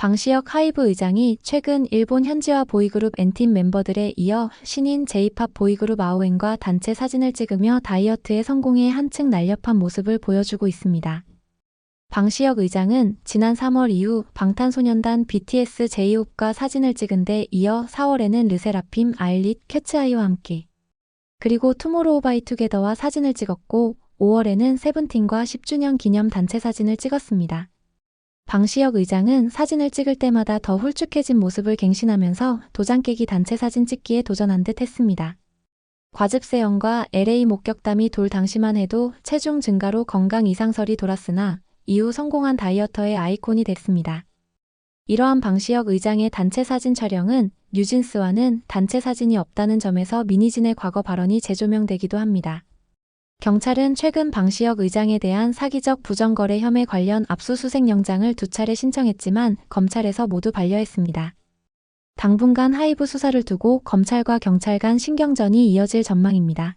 방시혁 하이브 의장이 최근 일본 현지화 보이그룹 엔팀 멤버들에 이어 신인 제이팝 보이그룹 아오엔과 단체 사진을 찍으며 다이어트에 성공해 한층 날렵한 모습을 보여주고 있습니다. 방시혁 의장은 지난 3월 이후 방탄소년단 BTS 제이홉과 사진을 찍은 데 이어 4월에는 르세라핌 아일릿 캣츠아이와 함께 그리고 투모로우바이투게더와 사진을 찍었고 5월에는 세븐틴과 10주년 기념 단체 사진을 찍었습니다. 방시혁 의장은 사진을 찍을 때마다 더 홀쭉해진 모습을 갱신하면서 도장 깨기 단체 사진 찍기에 도전한 듯 했습니다. 과즙세연과 LA 목격담이 돌 당시만 해도 체중 증가로 건강 이상설이 돌았으나 이후 성공한 다이어터의 아이콘이 됐습니다. 이러한 방시혁 의장의 단체 사진 촬영은 뉴진스와는 단체 사진이 없다는 점에서 미니진의 과거 발언이 재조명되기도 합니다. 경찰은 최근 방시혁 의장에 대한 사기적 부정거래 혐의 관련 압수수색 영장을 두 차례 신청했지만 검찰에서 모두 반려했습니다. 당분간 하이브 수사를 두고 검찰과 경찰 간 신경전이 이어질 전망입니다.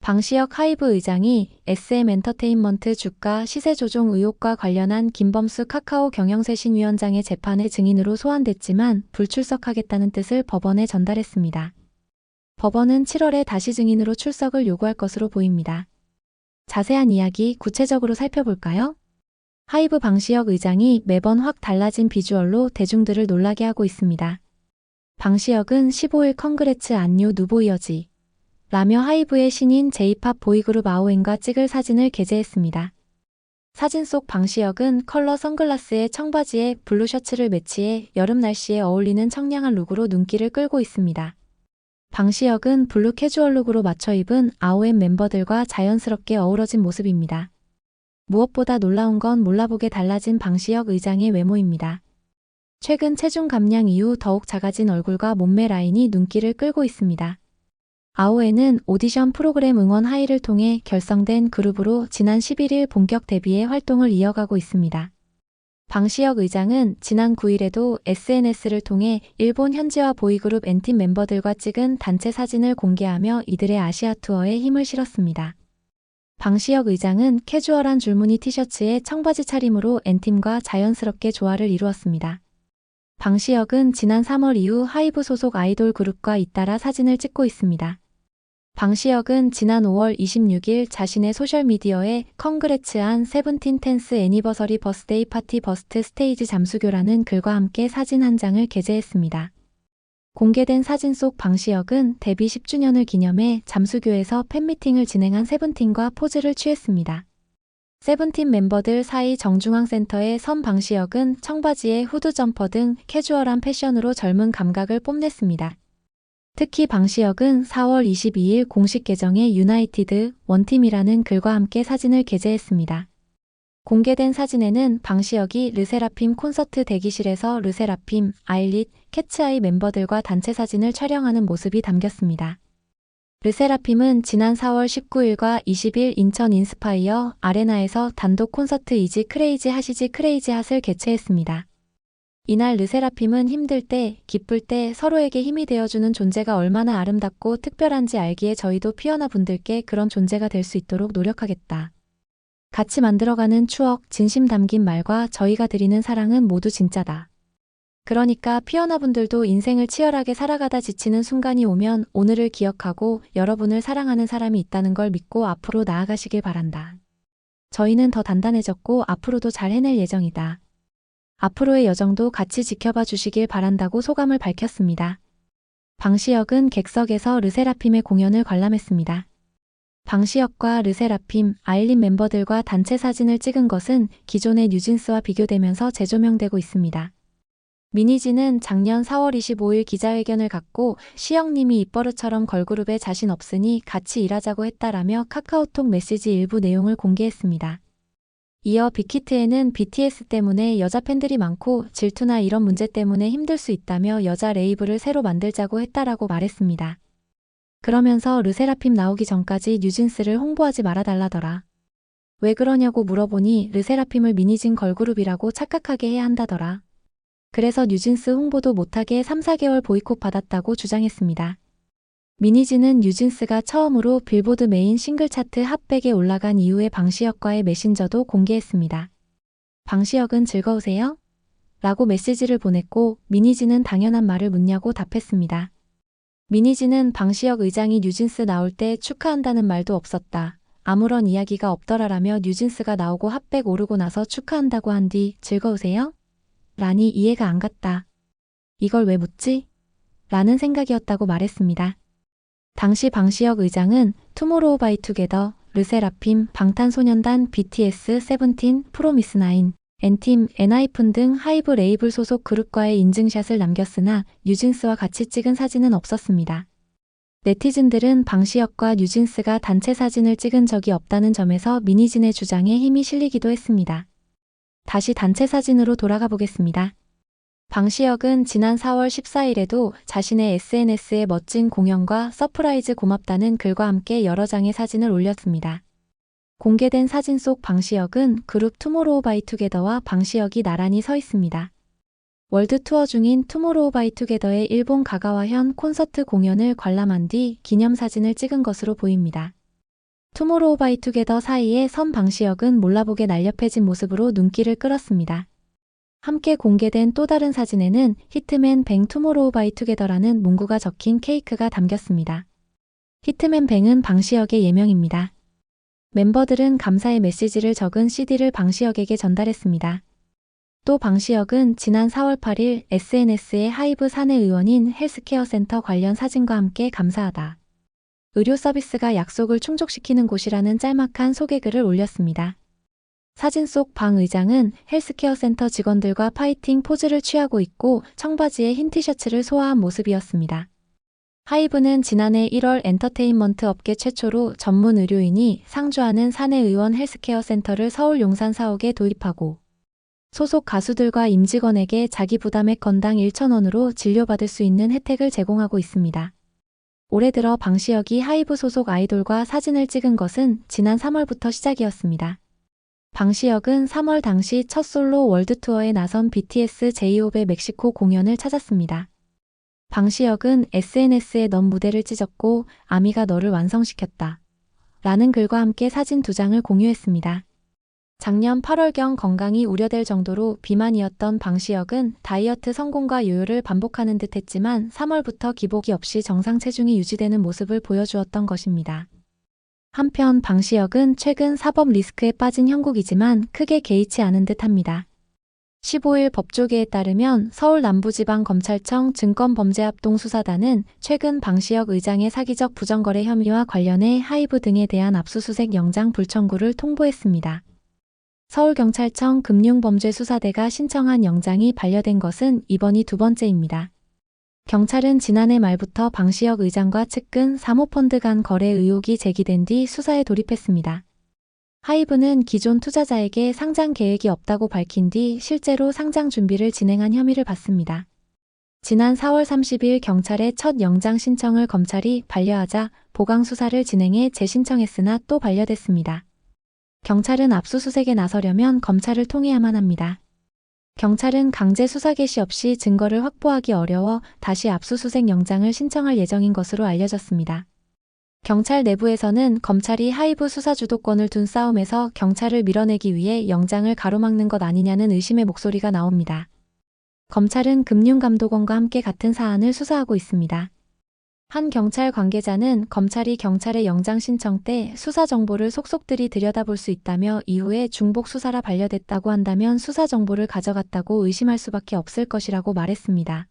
방시혁 하이브 의장이 SM 엔터테인먼트 주가 시세 조종 의혹과 관련한 김범수 카카오 경영쇄신위원장의 재판에 증인으로 소환됐지만 불출석하겠다는 뜻을 법원에 전달했습니다. 법원은 7월에 다시 증인으로 출석을 요구할 것으로 보입니다. 자세한 이야기 구체적으로 살펴볼까요? 하이브 방시혁 의장이 매번 확 달라진 비주얼로 대중들을 놀라게 하고 있습니다. 방시혁은 15일 컨그레츠 안뉴 누보이어지 라며 하이브의 신인 제이팝 보이그룹 아오엔과 찍을 사진을 게재했습니다. 사진 속 방시혁은 컬러 선글라스에 청바지에 블루 셔츠를 매치해 여름 날씨에 어울리는 청량한 룩으로 눈길을 끌고 있습니다. 방시혁은 블루 캐주얼 룩으로 맞춰 입은 아오엔 멤버들과 자연스럽게 어우러진 모습입니다. 무엇보다 놀라운 건 몰라보게 달라진 방시혁 의장의 외모입니다. 최근 체중 감량 이후 더욱 작아진 얼굴과 몸매 라인이 눈길을 끌고 있습니다. 아오엔은 오디션 프로그램 응원 하이를 통해 결성된 그룹으로 지난 11일 본격 데뷔에 활동을 이어가고 있습니다. 방시혁 의장은 지난 9일에도 SNS를 통해 일본 현지화 보이그룹 엔팀 멤버들과 찍은 단체 사진을 공개하며 이들의 아시아 투어에 힘을 실었습니다. 방시혁 의장은 캐주얼한 줄무늬 티셔츠에 청바지 차림으로 엔팀과 자연스럽게 조화를 이루었습니다. 방시혁은 지난 3월 이후 하이브 소속 아이돌 그룹과 잇따라 사진을 찍고 있습니다. 방시혁은 지난 5월 26일 자신의 소셜미디어에 컨그레츠한 세븐틴 텐스 애니버서리 버스데이 파티 버스트 스테이지 잠수교라는 글과 함께 사진 한 장을 게재했습니다. 공개된 사진 속 방시혁은 데뷔 10주년을 기념해 잠수교에서 팬미팅을 진행한 세븐틴과 포즈를 취했습니다. 세븐틴 멤버들 사이 정중앙 센터의 선 방시혁은 청바지에 후드 점퍼 등 캐주얼한 패션으로 젊은 감각을 뽐냈습니다. 특히 방시혁은 4월 22일 공식 계정에 유나이티드 원팀이라는 글과 함께 사진을 게재했습니다. 공개된 사진에는 방시혁이 르세라핌 콘서트 대기실에서 르세라핌, 아일릿, 캐츠아이 멤버들과 단체 사진을 촬영하는 모습이 담겼습니다. 르세라핌은 지난 4월 19일과 20일 인천 인스파이어 아레나에서 단독 콘서트 이지 크레이지 하시지 크레이지 핫을 개최했습니다. 이날 르세라핌은 힘들 때, 기쁠 때 서로에게 힘이 되어주는 존재가 얼마나 아름답고 특별한지 알기에 저희도 피어나 분들께 그런 존재가 될 수 있도록 노력하겠다. 같이 만들어가는 추억, 진심 담긴 말과 저희가 드리는 사랑은 모두 진짜다. 그러니까 피어나 분들도 인생을 치열하게 살아가다 지치는 순간이 오면 오늘을 기억하고 여러분을 사랑하는 사람이 있다는 걸 믿고 앞으로 나아가시길 바란다. 저희는 더 단단해졌고 앞으로도 잘 해낼 예정이다. 앞으로의 여정도 같이 지켜봐 주시길 바란다고 소감을 밝혔습니다. 방시혁은 객석에서 르세라핌의 공연을 관람했습니다. 방시혁과 르세라핌, 아일린 멤버들과 단체 사진을 찍은 것은 기존의 뉴진스와 비교되면서 재조명되고 있습니다. 미니지는 작년 4월 25일 기자회견을 갖고 시영님이 입버릇처럼 걸그룹에 자신 없으니 같이 일하자고 했다라며 카카오톡 메시지 일부 내용을 공개했습니다. 이어 빅히트에는 BTS 때문에 여자 팬들이 많고 질투나 이런 문제 때문에 힘들 수 있다며 여자 레이블을 새로 만들자고 했다라고 말했습니다. 그러면서 르세라핌 나오기 전까지 뉴진스를 홍보하지 말아달라더라. 왜 그러냐고 물어보니 르세라핌을 미니진 걸그룹이라고 착각하게 해야 한다더라. 그래서 뉴진스 홍보도 못하게 3, 4개월 보이콧 받았다고 주장했습니다. 미니지는 뉴진스가 처음으로 빌보드 메인 싱글 차트 핫백에 올라간 이후에 방시혁과의 메신저도 공개했습니다. 방시혁은 즐거우세요? 라고 메시지를 보냈고 미니지는 당연한 말을 묻냐고 답했습니다. 미니지는 방시혁 의장이 뉴진스 나올 때 축하한다는 말도 없었다. 아무런 이야기가 없더라라며 뉴진스가 나오고 핫백 오르고 나서 축하한다고 한 뒤 즐거우세요? 라니 이해가 안 갔다. 이걸 왜 묻지? 라는 생각이었다고 말했습니다. 당시 방시혁 의장은 투모로우바이투게더, 르세라핌, 방탄소년단, BTS, 세븐틴, 프로미스나인, 엔팀, 엔하이픈 등 하이브 레이블 소속 그룹과의 인증샷을 남겼으나 뉴진스와 같이 찍은 사진은 없었습니다. 네티즌들은 방시혁과 뉴진스가 단체 사진을 찍은 적이 없다는 점에서 미니진의 주장에 힘이 실리기도 했습니다. 다시 단체 사진으로 돌아가 보겠습니다. 방시혁은 지난 4월 14일에도 자신의 SNS에 멋진 공연과 서프라이즈 고맙다는 글과 함께 여러 장의 사진을 올렸습니다. 공개된 사진 속 방시혁은 그룹 투모로우바이투게더와 방시혁이 나란히 서 있습니다. 월드 투어 중인 투모로우바이투게더의 일본 가가와현 콘서트 공연을 관람한 뒤 기념사진을 찍은 것으로 보입니다. 투모로우바이투게더 사이에 선 방시혁은 몰라보게 날렵해진 모습으로 눈길을 끌었습니다. 함께 공개된 또 다른 사진에는 히트맨 뱅 투모로우 바이 투게더라는 문구가 적힌 케이크가 담겼습니다. 히트맨 뱅은 방시혁의 예명입니다. 멤버들은 감사의 메시지를 적은 CD를 방시혁에게 전달했습니다. 또 방시혁은 지난 4월 8일 SNS에 하이브 사내 의원인 헬스케어 센터 관련 사진과 함께 감사하다. 의료 서비스가 약속을 충족시키는 곳이라는 짤막한 소개글을 올렸습니다. 사진 속 방 의장은 헬스케어 센터 직원들과 파이팅 포즈를 취하고 있고 청바지에 흰 티셔츠를 소화한 모습이었습니다. 하이브는 지난해 1월 엔터테인먼트 업계 최초로 전문 의료인이 상주하는 사내의원 헬스케어 센터를 서울 용산 사옥에 도입하고 소속 가수들과 임직원에게 자기 부담액 건당 1,000원으로 진료받을 수 있는 혜택을 제공하고 있습니다. 올해 들어 방시혁이 하이브 소속 아이돌과 사진을 찍은 것은 지난 3월부터 시작이었습니다. 방시혁은 3월 당시 첫 솔로 월드투어에 나선 BTS 제이홉의 멕시코 공연을 찾았습니다. 방시혁은 SNS에 넌 무대를 찢었고 아미가 너를 완성시켰다. 라는 글과 함께 사진 두 장을 공유했습니다. 작년 8월경 건강이 우려될 정도로 비만이었던 방시혁은 다이어트 성공과 요요를 반복하는 듯 했지만 3월부터 기복이 없이 정상 체중이 유지되는 모습을 보여주었던 것입니다. 한편 방시혁은 최근 사법 리스크에 빠진 형국이지만 크게 개의치 않은 듯 합니다. 15일 법조계에 따르면 서울 남부지방검찰청 증권범죄합동수사단은 최근 방시혁 의장의 사기적 부정거래 혐의와 관련해 하이브 등에 대한 압수수색 영장 불청구를 통보했습니다. 서울경찰청 금융범죄수사대가 신청한 영장이 반려된 것은 이번이 두 번째입니다. 경찰은 지난해 말부터 방시혁 의장과 측근 사모펀드 간 거래 의혹이 제기된 뒤 수사에 돌입했습니다. 하이브는 기존 투자자에게 상장 계획이 없다고 밝힌 뒤 실제로 상장 준비를 진행한 혐의를 받습니다. 지난 4월 30일 경찰의 첫 영장 신청을 검찰이 반려하자 보강 수사를 진행해 재신청했으나 또 반려됐습니다. 경찰은 압수수색에 나서려면 검찰을 통해야만 합니다. 경찰은 강제 수사 개시 없이 증거를 확보하기 어려워 다시 압수수색 영장을 신청할 예정인 것으로 알려졌습니다. 경찰 내부에서는 검찰이 하이브 수사 주도권을 둔 싸움에서 경찰을 밀어내기 위해 영장을 가로막는 것 아니냐는 의심의 목소리가 나옵니다. 검찰은 금융감독원과 함께 같은 사안을 수사하고 있습니다. 한 경찰 관계자는 검찰이 경찰의 영장 신청 때 수사 정보를 속속들이 들여다볼 수 있다며 이후에 중복 수사라 반려됐다고 한다면 수사 정보를 가져갔다고 의심할 수밖에 없을 것이라고 말했습니다.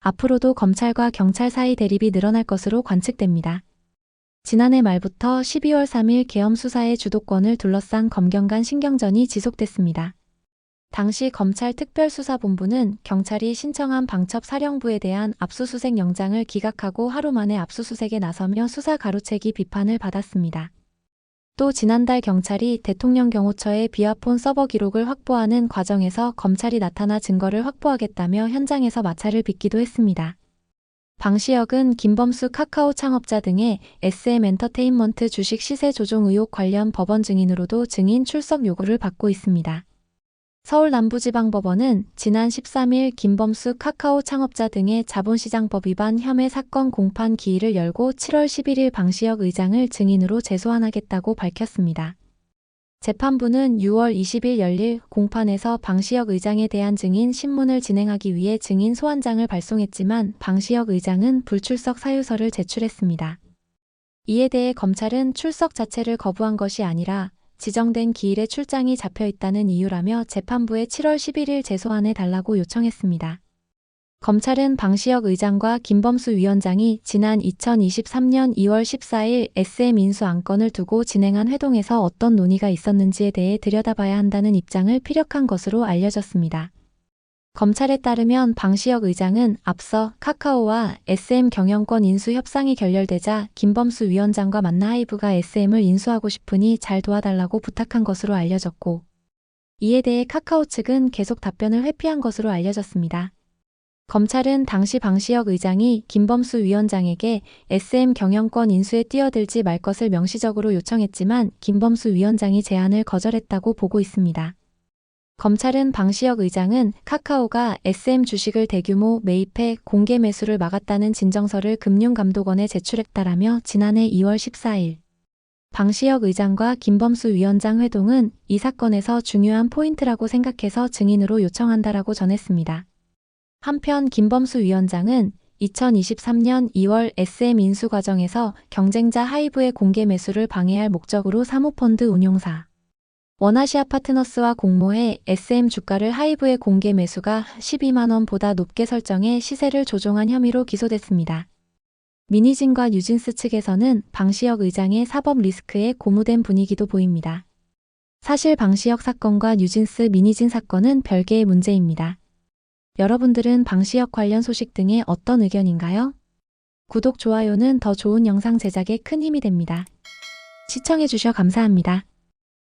앞으로도 검찰과 경찰 사이 대립이 늘어날 것으로 관측됩니다. 지난해 말부터 12월 3일 계엄 수사의 주도권을 둘러싼 검경 간 신경전이 지속됐습니다. 당시 검찰 특별수사본부는 경찰이 신청한 방첩 사령부에 대한 압수수색 영장을 기각하고 하루 만에 압수수색에 나서며 수사 가로채기 비판을 받았습니다. 또 지난달 경찰이 대통령 경호처의 비아폰 서버 기록을 확보하는 과정에서 검찰이 나타나 증거를 확보하겠다며 현장에서 마찰을 빚기도 했습니다. 방시혁은 김범수 카카오 창업자 등의 SM 엔터테인먼트 주식 시세 조종 의혹 관련 법원 증인으로도 증인 출석 요구를 받고 있습니다. 서울 남부지방법원은 지난 13일 김범수 카카오 창업자 등의 자본시장법 위반 혐의 사건 공판 기일을 열고 7월 11일 방시혁 의장을 증인으로 재소환하겠다고 밝혔습니다. 재판부는 6월 20일 열릴 공판에서 방시혁 의장에 대한 증인 신문을 진행하기 위해 증인 소환장을 발송했지만 방시혁 의장은 불출석 사유서를 제출했습니다. 이에 대해 검찰은 출석 자체를 거부한 것이 아니라 지정된 기일에 출장이 잡혀 있다는 이유라며 재판부에 7월 11일 재소환해 달라고 요청했습니다. 검찰은 방시혁 의장과 김범수 위원장이 지난 2023년 2월 14일 SM 인수 안건을 두고 진행한 회동에서 어떤 논의가 있었는지에 대해 들여다봐야 한다는 입장을 피력한 것으로 알려졌습니다. 검찰에 따르면 방시혁 의장은 앞서 카카오와 SM 경영권 인수 협상이 결렬되자 김범수 위원장과 만나 하이브가 SM을 인수하고 싶으니 잘 도와달라고 부탁한 것으로 알려졌고 이에 대해 카카오 측은 계속 답변을 회피한 것으로 알려졌습니다. 검찰은 당시 방시혁 의장이 김범수 위원장에게 SM 경영권 인수에 뛰어들지 말 것을 명시적으로 요청했지만 김범수 위원장이 제안을 거절했다고 보고 있습니다. 검찰은 방시혁 의장은 카카오가 SM 주식을 대규모 매입해 공개 매수를 막았다는 진정서를 금융감독원에 제출했다라며 지난해 2월 14일 방시혁 의장과 김범수 위원장 회동은 이 사건에서 중요한 포인트라고 생각해서 증인으로 요청한다라고 전했습니다. 한편 김범수 위원장은 2023년 2월 SM 인수 과정에서 경쟁자 하이브의 공개 매수를 방해할 목적으로 사모펀드 운용사 원아시아 파트너스와 공모해 SM 주가를 하이브의 공개 매수가 12만 원보다 높게 설정해 시세를 조종한 혐의로 기소됐습니다. 미니진과 뉴진스 측에서는 방시혁 의장의 사법 리스크에 고무된 분위기도 보입니다. 사실 방시혁 사건과 뉴진스 미니진 사건은 별개의 문제입니다. 여러분들은 방시혁 관련 소식 등에 어떤 의견인가요? 구독, 좋아요는 더 좋은 영상 제작에 큰 힘이 됩니다. 시청해주셔 감사합니다.